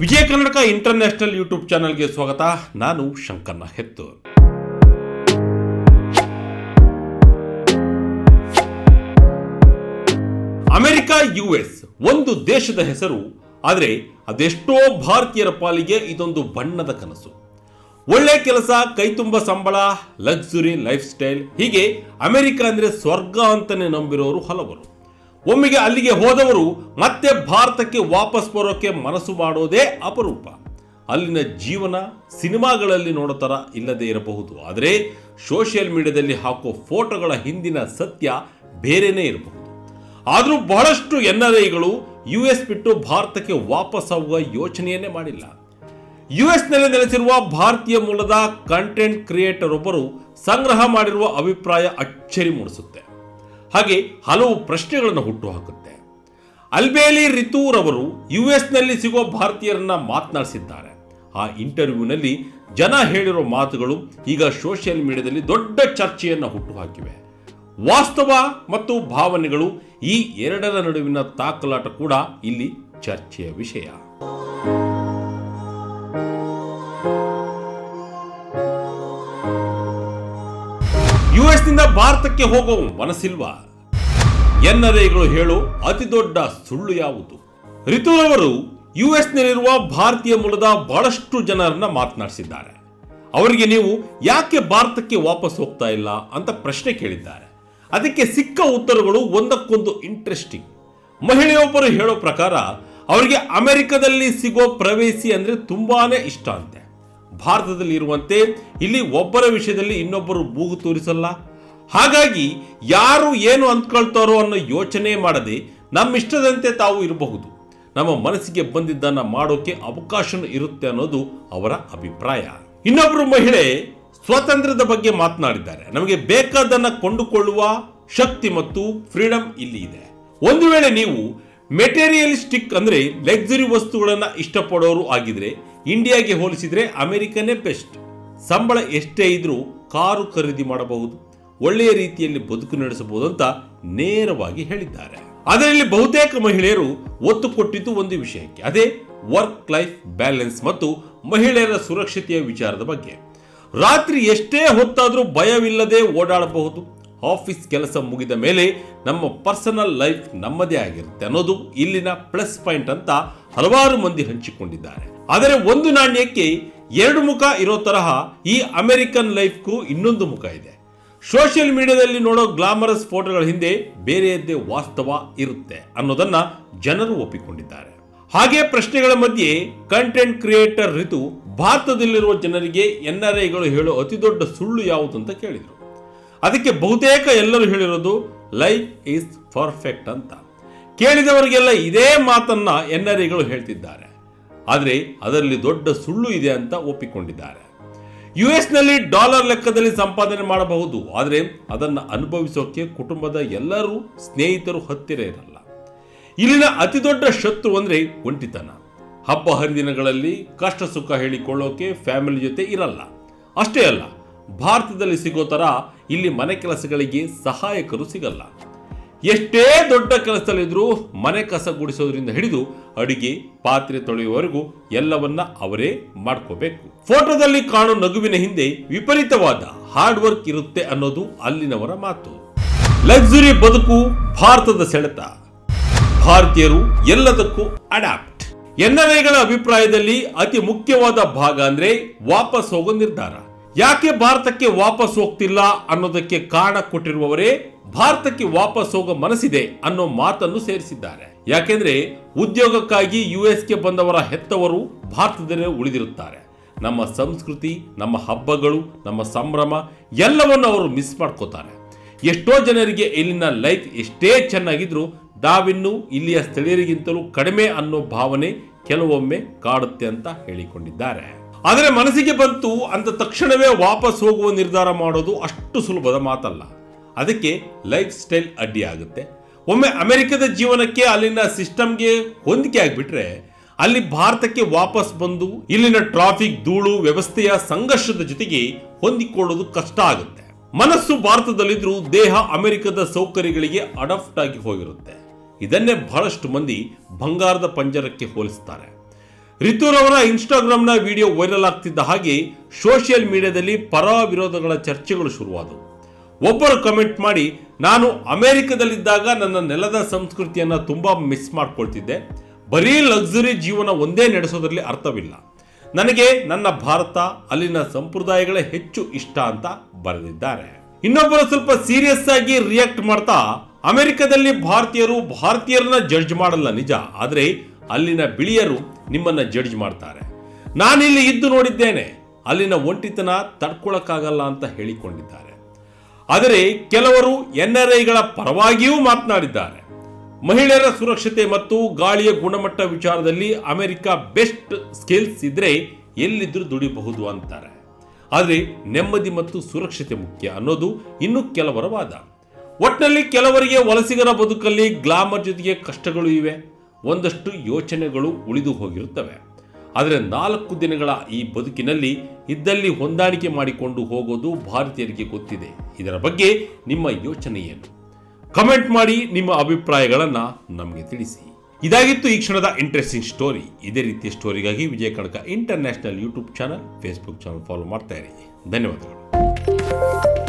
Vijaya Karnataka international YouTube ಚಾನಲ್ಗೆ ಸ್ವಾಗತ. ನಾನು ಶಂಕರ್ನ ಹೆತ್ತು. ಅಮೆರಿಕ, ಯುಎಸ್ ಒಂದು ದೇಶದ ಹೆಸರು, ಆದರೆ ಅದೆಷ್ಟೋ ಭಾರತೀಯರ ಪಾಲಿಗೆ ಇದೊಂದು ಬಣ್ಣದ ಕನಸು. ಒಳ್ಳೆ ಕೆಲಸ, ಕೈತುಂಬ ಸಂಬಳ, ಲಕ್ಸುರಿ ಲೈಫ್ ಸ್ಟೈಲ್ ಹೀಗೆ ಅಮೆರಿಕ ಅಂದರೆ ಸ್ವರ್ಗ ಅಂತಲೇ ನಂಬಿರೋರು ಹಲವರು. ಒಮ್ಮೆಗೆ ಅಲ್ಲಿಗೆ ಹೋದವರು ಮತ್ತೆ ಭಾರತಕ್ಕೆ ವಾಪಸ್ ಬರೋಕ್ಕೆ ಮನಸ್ಸು ಮಾಡೋದೇ ಅಪರೂಪ. ಅಲ್ಲಿನ ಜೀವನ ಸಿನಿಮಾಗಳಲ್ಲಿ ನೋಡೋ ಥರ ಇಲ್ಲದೇ ಇರಬಹುದು. ಆದರೆ ಸೋಷಿಯಲ್ ಮೀಡಿಯಾದಲ್ಲಿ ಹಾಕೋ ಫೋಟೋಗಳ ಹಿಂದಿನ ಸತ್ಯ ಬೇರೆನೇ ಇರಬಹುದು. ಆದರೂ ಬಹಳಷ್ಟು ಎನ್ ಆರ್ ಐಗಳು ಯು ಎಸ್ ಬಿಟ್ಟು ಭಾರತಕ್ಕೆ ವಾಪಸ್ ಆಗುವ ಯೋಚನೆಯನ್ನೇ ಮಾಡಿಲ್ಲ. ಯು ಎಸ್ನಲ್ಲಿ ನೆಲೆಸಿರುವ ಭಾರತೀಯ ಮೂಲದ ಕಂಟೆಂಟ್ ಕ್ರಿಯೇಟರ್ ಒಬ್ಬರು ಸಂಗ್ರಹ ಮಾಡಿರುವ ಅಭಿಪ್ರಾಯ ಅಚ್ಚರಿ ಮೂಡಿಸುತ್ತೆ. ಹಾಗೆ ಹಲವು ಪ್ರಶ್ನೆಗಳನ್ನು ಹುಟ್ಟುಹಾಕುತ್ತೆ. ಅಲ್ಬೇಲಿ ರಿತೂರವರು ಯು ಎಸ್ನಲ್ಲಿ ಸಿಗೋ ಭಾರತೀಯರನ್ನ ಮಾತನಾಡಿಸಿದ್ದಾರೆ. ಆ ಇಂಟರ್ವ್ಯೂನಲ್ಲಿ ಜನ ಹೇಳಿರೋ ಮಾತುಗಳು ಈಗ ಸೋಷಿಯಲ್ ಮೀಡಿಯಾದಲ್ಲಿ ದೊಡ್ಡ ಚರ್ಚೆಯನ್ನು ಹುಟ್ಟುಹಾಕಿವೆ. ವಾಸ್ತವ ಮತ್ತು ಭಾವನೆಗಳು ಈ ಎರಡರ ನಡುವಿನ ತಾಕಲಾಟ ಕೂಡ ಇಲ್ಲಿ ಚರ್ಚೆಯ ವಿಷಯ. ಯುಎಸ್ನಿಂದ ಭಾರತಕ್ಕೆ ಹೋಗೋ ಮನಸ್ಸಿಲ್ವಾ? ಎನ್ಆರ್ಐಗಳು ಹೇಳು, ಅತಿ ದೊಡ್ಡ ಸುಳ್ಳು ಯಾವುದು? ರಿತುರವರು ಯುಎಸ್ನಲ್ಲಿರುವ ಭಾರತೀಯ ಮೂಲದ ಬಹಳಷ್ಟು ಜನರನ್ನ ಮಾತನಾಡಿಸಿದ್ದಾರೆ. ಅವರಿಗೆ ನೀವು ಯಾಕೆ ಭಾರತಕ್ಕೆ ವಾಪಸ್ ಹೋಗ್ತಾ ಇಲ್ಲ ಅಂತ ಪ್ರಶ್ನೆ ಕೇಳಿದ್ದಾರೆ. ಅದಕ್ಕೆ ಸಿಕ್ಕ ಉತ್ತರಗಳು ಒಂದಕ್ಕೊಂದು ಇಂಟ್ರೆಸ್ಟಿಂಗ್ ಮಹಿಳೆಯೊಬ್ಬರು ಹೇಳೋ ಪ್ರಕಾರ, ಅವರಿಗೆ ಅಮೆರಿಕದಲ್ಲಿ ಸಿಗೋ ಪ್ರವೇಶಿ ಅಂದ್ರೆ ತುಂಬಾನೇ ಇಷ್ಟ ಅಂತೆ. ಭಾರತದಲ್ಲಿ ಇರುವಂತೆ ಇಲ್ಲಿ ಒಬ್ಬರ ವಿಷಯದಲ್ಲಿ ಇನ್ನೊಬ್ಬರು ಮೂಗು ತೋರಿಸಲ್ಲ. ಹಾಗಾಗಿ ಯಾರು ಏನು ಅಂದ್ಕೊಳ್ತಾರೋ ಅನ್ನೋ ಯೋಚನೆ ಮಾಡದೆ ನಮ್ಮಿಷ್ಟದಂತೆ ತಾವು ಇರಬಹುದು. ನಮ್ಮ ಮನಸ್ಸಿಗೆ ಬಂದಿದ್ದನ್ನು ಮಾಡೋಕೆ ಅವಕಾಶ ಇರುತ್ತೆ ಅನ್ನೋದು ಅವರ ಅಭಿಪ್ರಾಯ. ಇನ್ನೊಬ್ಬರು ಮಹಿಳೆ ಸ್ವಾತಂತ್ರ್ಯದ ಬಗ್ಗೆ ಮಾತನಾಡಿದ್ದಾರೆ. ನಮಗೆ ಬೇಕಾದನ್ನ ಕೊಂಡುಕೊಳ್ಳುವ ಶಕ್ತಿ ಮತ್ತು ಫ್ರೀಡಮ್ ಇಲ್ಲಿ ಇದೆ. ಒಂದು ವೇಳೆ ನೀವು ಮೆಟೀರಿಯಲಿಸ್ಟಿಕ್ ಅಂದ್ರೆ ಲಕ್ಸುರಿ ವಸ್ತುಗಳನ್ನು ಇಷ್ಟಪಡೋರು ಆಗಿದ್ರೆ, ಇಂಡಿಯಾಗೆ ಹೋಲಿಸಿದ್ರೆ ಅಮೆರಿಕನೇ ಬೆಸ್ಟ್. ಸಂಬಳ ಎಷ್ಟೇ ಇದ್ರೂ ಕಾರು ಖರೀದಿ ಮಾಡಬಹುದು. ಒಳ್ಳೆಯ ರೀತಿಯಲ್ಲಿ ಬದುಕು ನಡೆಸಬಹುದು ಅಂತ ನೇರವಾಗಿ ಹೇಳಿದ್ದಾರೆ. ಅದರಲ್ಲಿ ಬಹುತೇಕ ಮಹಿಳೆಯರು ಒತ್ತು ಕೊಟ್ಟಿದ್ದು ಒಂದು ವಿಷಯಕ್ಕೆ, ಅದೇ ವರ್ಕ್ ಲೈಫ್ ಬ್ಯಾಲೆನ್ಸ್ ಮತ್ತು ಮಹಿಳೆಯರ ಸುರಕ್ಷತೆಯ ವಿಚಾರದ ಬಗ್ಗೆ. ರಾತ್ರಿ ಎಷ್ಟೇ ಹೊತ್ತಾದರೂ ಭಯವಿಲ್ಲದೆ ಓಡಾಡಬಹುದು. ಆಫೀಸ್ ಕೆಲಸ ಮುಗಿದ ಮೇಲೆ ನಮ್ಮ ಪರ್ಸನಲ್ ಲೈಫ್ ನಮ್ಮದೇ ಆಗಿರುತ್ತೆ ಅನ್ನೋದು ಇಲ್ಲಿನ ಪ್ಲಸ್ ಪಾಯಿಂಟ್ ಅಂತ ಹಲವಾರು ಮಂದಿ ಹಂಚಿಕೊಂಡಿದ್ದಾರೆ. ಆದರೆ ಒಂದು ನಾಣ್ಯಕ್ಕೆ ಎರಡು ಮುಖ ಇರೋ ತರಹ ಈ ಅಮೆರಿಕನ್ ಲೈಫ್ಗೂ ಇನ್ನೊಂದು ಮುಖ ಇದೆ. ಸೋಷಿಯಲ್ ಮೀಡಿಯಾದಲ್ಲಿ ನೋಡೋ ಗ್ಲಾಮರಸ್ ಫೋಟೋಗಳ ಹಿಂದೆ ಬೇರೆಯದ್ದೇ ವಾಸ್ತವ ಇರುತ್ತೆ ಅನ್ನೋದನ್ನ ಜನರು ಒಪ್ಪಿಕೊಂಡಿದ್ದಾರೆ. ಹಾಗೆ ಪ್ರಶ್ನೆಗಳ ಮಧ್ಯೆ ಕಂಟೆಂಟ್ ಕ್ರಿಯೇಟರ್ ರಿತು ಭಾರತದಲ್ಲಿರುವ ಜನರಿಗೆ ಎನ್ ಆರ್ ಐಗಳು ಹೇಳೋ ಅತಿ ದೊಡ್ಡ ಸುಳ್ಳು ಯಾವುದು ಅಂತ ಕೇಳಿದರು. ಅದಕ್ಕೆ ಬಹುತೇಕ ಎಲ್ಲರೂ ಹೇಳಿರೋದು ಲೈಫ್ ಈಸ್ ಪರ್ಫೆಕ್ಟ್ ಅಂತ. ಕೇಳಿದವರಿಗೆಲ್ಲ ಇದೇ ಮಾತನ್ನ ಎನ್ ಆರ್ ಐಗಳು ಹೇಳ್ತಿದ್ದಾರೆ. ಆದರೆ ಅದರಲ್ಲಿ ದೊಡ್ಡ ಸುಳ್ಳು ಇದೆ ಅಂತ ಒಪ್ಪಿಕೊಂಡಿದ್ದಾರೆ. ಯು ನಲ್ಲಿ ಡಾಲರ್ ಲೆಕ್ಕದಲ್ಲಿ ಸಂಪಾದನೆ ಮಾಡಬಹುದು. ಆದರೆ ಅದನ್ನು ಅನುಭವಿಸೋಕೆ ಕುಟುಂಬದ ಎಲ್ಲರೂ ಸ್ನೇಹಿತರು ಹತ್ತಿರ ಇರಲ್ಲ. ಇಲ್ಲಿನ ಅತಿ ದೊಡ್ಡ ಶತ್ರು ಅಂದ್ರೆ ಒಂಟಿತನ. ಹಬ್ಬ ಹರಿದಿನಗಳಲ್ಲಿ ಕಷ್ಟ ಸುಖ ಹೇಳಿಕೊಳ್ಳೋಕೆ ಫ್ಯಾಮಿಲಿ ಜೊತೆ ಇರಲ್ಲ. ಅಷ್ಟೇ ಅಲ್ಲ, ಭಾರತದಲ್ಲಿ ಸಿಗೋ ತರ ಇಲ್ಲಿ ಮನೆ ಕೆಲಸಗಳಿಗೆ ಸಹಾಯಕರು ಸಿಗಲ್ಲ. ಎಷ್ಟೇ ದೊಡ್ಡ ಕೆಲಸದಲ್ಲಿದ್ದರೂ ಮನೆ ಕಸ ಗುಡಿಸೋದ್ರಿಂದ ಹಿಡಿದು ಅಡುಗೆ, ಪಾತ್ರೆ ತೊಳೆಯುವವರೆಗೂ ಎಲ್ಲವನ್ನ ಅವರೇ ಮಾಡ್ಕೋಬೇಕು. ಫೋಟೋದಲ್ಲಿ ಕಾಣೋ ನಗುವಿನ ಹಿಂದೆ ವಿಪರೀತವಾದ ಹಾರ್ಡ್ ವರ್ಕ್ ಇರುತ್ತೆ ಅನ್ನೋದು ಅಲ್ಲಿನವರ ಮಾತು. ಲಕ್ಸುರಿ ಬದುಕು ಭಾರತದ ಸೆಳೆತ. ಭಾರತೀಯರು ಎಲ್ಲದಕ್ಕೂ ಅಡಾಪ್ಟ್ ಎನ್ಆರ್ಐಗಳ ಅಭಿಪ್ರಾಯದಲ್ಲಿ ಅತಿ ಮುಖ್ಯವಾದ ಭಾಗ ಅಂದ್ರೆ ವಾಪಸ್ ಹೋಗೋ ನಿರ್ಧಾರ. ಯಾಕೆ ಭಾರತಕ್ಕೆ ವಾಪಸ್ ಹೋಗ್ತಿಲ್ಲ ಅನ್ನೋದಕ್ಕೆ ಕಾರಣ ಕೊಟ್ಟಿರುವವರೇ ಭಾರತಕ್ಕೆ ವಾಪಸ್ ಹೋಗೋ ಮನಸ್ಸಿದೆ ಅನ್ನೋ ಮಾತನ್ನು ಸೇರಿಸಿದ್ದಾರೆ. ಯಾಕೆಂದ್ರೆ ಉದ್ಯೋಗಕ್ಕಾಗಿ ಯು ಎಸ್ಗೆ ಬಂದವರ ಹೆತ್ತವರು ಭಾರತದಲ್ಲೇ ಉಳಿದಿರುತ್ತಾರೆ. ನಮ್ಮ ಸಂಸ್ಕೃತಿ, ನಮ್ಮ ಹಬ್ಬಗಳು, ನಮ್ಮ ಸಂಭ್ರಮ ಎಲ್ಲವನ್ನು ಅವರು ಮಿಸ್ ಮಾಡ್ಕೋತಾರೆ. ಎಷ್ಟೋ ಜನರಿಗೆ ಇಲ್ಲಿನ ಲೈಫ್ ಎಷ್ಟೇ ಚೆನ್ನಾಗಿದ್ರು ದಾವಿನ್ನು ಇಲ್ಲಿಯ ಸ್ಥಳೀಯರಿಗಿಂತಲೂ ಕಡಿಮೆ ಅನ್ನೋ ಭಾವನೆ ಕೆಲವೊಮ್ಮೆ ಕಾಡುತ್ತೆ ಅಂತ ಹೇಳಿಕೊಂಡಿದ್ದಾರೆ. ಆದರೆ ಮನಸ್ಸಿಗೆ ಬಂತು ಅಂತ ತಕ್ಷಣವೇ ವಾಪಸ್ ಹೋಗುವ ನಿರ್ಧಾರ ಮಾಡೋದು ಅಷ್ಟು ಸುಲಭದ ಮಾತಲ್ಲ. ಅದಕ್ಕೆ ಲೈಫ್ ಸ್ಟೈಲ್ ಅಡ್ಡಿ ಆಗುತ್ತೆ. ಒಮ್ಮೆ ಅಮೆರಿಕದ ಜೀವನಕ್ಕೆ ಅಲ್ಲಿನ ಸಿಸ್ಟಮ್ಗೆ ಹೊಂದಿಕೆ ಆಗಿಬಿಟ್ರೆ, ಅಲ್ಲಿ ಭಾರತಕ್ಕೆ ವಾಪಸ್ ಬಂದು ಇಲ್ಲಿನ ಟ್ರಾಫಿಕ್, ಧೂಳು, ವ್ಯವಸ್ಥೆಯ ಸಂಘರ್ಷದ ಜೊತೆಗೆ ಹೊಂದಿಕೊಳ್ಳೋದು ಕಷ್ಟ ಆಗುತ್ತೆ. ಮನಸ್ಸು ಭಾರತದಲ್ಲಿದ್ರೂ ದೇಹ ಅಮೆರಿಕದ ಸೌಕರ್ಯಗಳಿಗೆ ಅಡಾಪ್ಟ್ ಆಗಿ ಹೋಗಿರುತ್ತೆ. ಇದನ್ನೇ ಬಹಳಷ್ಟು ಮಂದಿ ಬಂಗಾರದ ಪಂಜರಕ್ಕೆ ಹೋಲಿಸ್ತಾರೆ. ರಿತುರವರ ಇನ್ಸ್ಟಾಗ್ರಾಮ್ನ ವಿಡಿಯೋ ವೈರಲ್ ಆಗ್ತಿದ್ದ ಹಾಗೆ ಸೋಷಿಯಲ್ ಮೀಡಿಯಾದಲ್ಲಿ ಪರ ವಿರೋಧಗಳ ಚರ್ಚೆಗಳು ಶುರುವಾದವು. ಒಬ್ಬರು ಕಮೆಂಟ್ ಮಾಡಿ, ನಾನು ಅಮೇರಿಕದಲ್ಲಿದ್ದಾಗ ನನ್ನ ನೆಲದ ಸಂಸ್ಕೃತಿಯನ್ನು ತುಂಬ ಮಿಸ್ ಮಾಡ್ಕೊಳ್ತಿದ್ದೆ. ಬರೀ ಲಕ್ಸುರಿ ಜೀವನ ಒಂದೇ ನಡೆಸೋದ್ರಲ್ಲಿ ಅರ್ಥವಿಲ್ಲ. ನನಗೆ ನನ್ನ ಭಾರತ, ಅಲ್ಲಿನ ಸಂಪ್ರದಾಯಗಳೇ ಹೆಚ್ಚು ಇಷ್ಟ ಅಂತ ಬರೆದಿದ್ದಾರೆ. ಇನ್ನೊಬ್ಬರು ಸ್ವಲ್ಪ ಸೀರಿಯಸ್ ಆಗಿ ರಿಯಾಕ್ಟ್ ಮಾಡ್ತಾ, ಅಮೆರಿಕದಲ್ಲಿ ಭಾರತೀಯರು ಭಾರತೀಯರನ್ನ ಜಡ್ಜ್ ಮಾಡಲ್ಲ ನಿಜ, ಆದರೆ ಅಲ್ಲಿನ ಬಿಳಿಯರು ನಿಮ್ಮನ್ನ ಜಡ್ಜ್ ಮಾಡ್ತಾರೆ. ನಾನಿಲ್ಲಿ ಇದ್ದು ನೋಡಿದ್ದೇನೆ, ಅಲ್ಲಿನ ಒಂಟಿತನ ತಡ್ಕೊಳಕ್ಕಾಗಲ್ಲ ಅಂತ ಹೇಳಿಕೊಂಡಿದ್ದಾರೆ. ಆದರೆ ಕೆಲವರು ಎನ್ಆರ್ಐಗಳ ಪರವಾಗಿಯೂ ಮಾತನಾಡಿದ್ದಾರೆ. ಮಹಿಳೆಯರ ಸುರಕ್ಷತೆ ಮತ್ತು ಗಾಳಿಯ ಗುಣಮಟ್ಟ ವಿಚಾರದಲ್ಲಿ ಅಮೆರಿಕ ಬೆಸ್ಟ್ ಸ್ಕಿಲ್ಸ್ ಇದ್ರೆ ಎಲ್ಲಿದ್ರೂ ದುಡಿಬಹುದು ಅಂತಾರೆ. ಆದರೆ ನೆಮ್ಮದಿ ಮತ್ತು ಸುರಕ್ಷತೆ ಮುಖ್ಯ ಅನ್ನೋದು ಇನ್ನು ಕೆಲವರ ವಾದ. ಒಟ್ಟಿನಲ್ಲಿ ಕೆಲವರಿಗೆ ವಲಸಿಗರ ಬದುಕಲ್ಲಿ ಗ್ಲಾಮರ್ ಜೊತೆಗೆ ಕಷ್ಟಗಳು ಇವೆ. ಒಂದಷ್ಟು ಯೋಚನೆಗಳು ಉಳಿದು ಹೋಗಿರುತ್ತವೆ. ಆದರೆ ನಾಲ್ಕು ದಿನಗಳ ಈ ಬದುಕಿನಲ್ಲಿ ಇದ್ದಲ್ಲಿ ಹೊಂದಾಣಿಕೆ ಮಾಡಿಕೊಂಡು ಹೋಗೋದು ಭಾರತೀಯರಿಗೆ ಗೊತ್ತಿದೆ. ಇದರ ಬಗ್ಗೆ ನಿಮ್ಮ ಯೋಚನೆ ಏನು? ಕಮೆಂಟ್ ಮಾಡಿ ನಿಮ್ಮ ಅಭಿಪ್ರಾಯಗಳನ್ನು ನಮಗೆ ತಿಳಿಸಿ. ಇದಾಗಿತ್ತು ಈ ಕ್ಷಣದ ಇಂಟ್ರೆಸ್ಟಿಂಗ್ ಸ್ಟೋರಿ ಇದೇ ರೀತಿಯ ಸ್ಟೋರಿಗಾಗಿ Vijaya Karnataka international YouTube channel Facebook channel follow ಮಾಡ್ತಾ ಇರಿ. ಧನ್ಯವಾದಗಳು.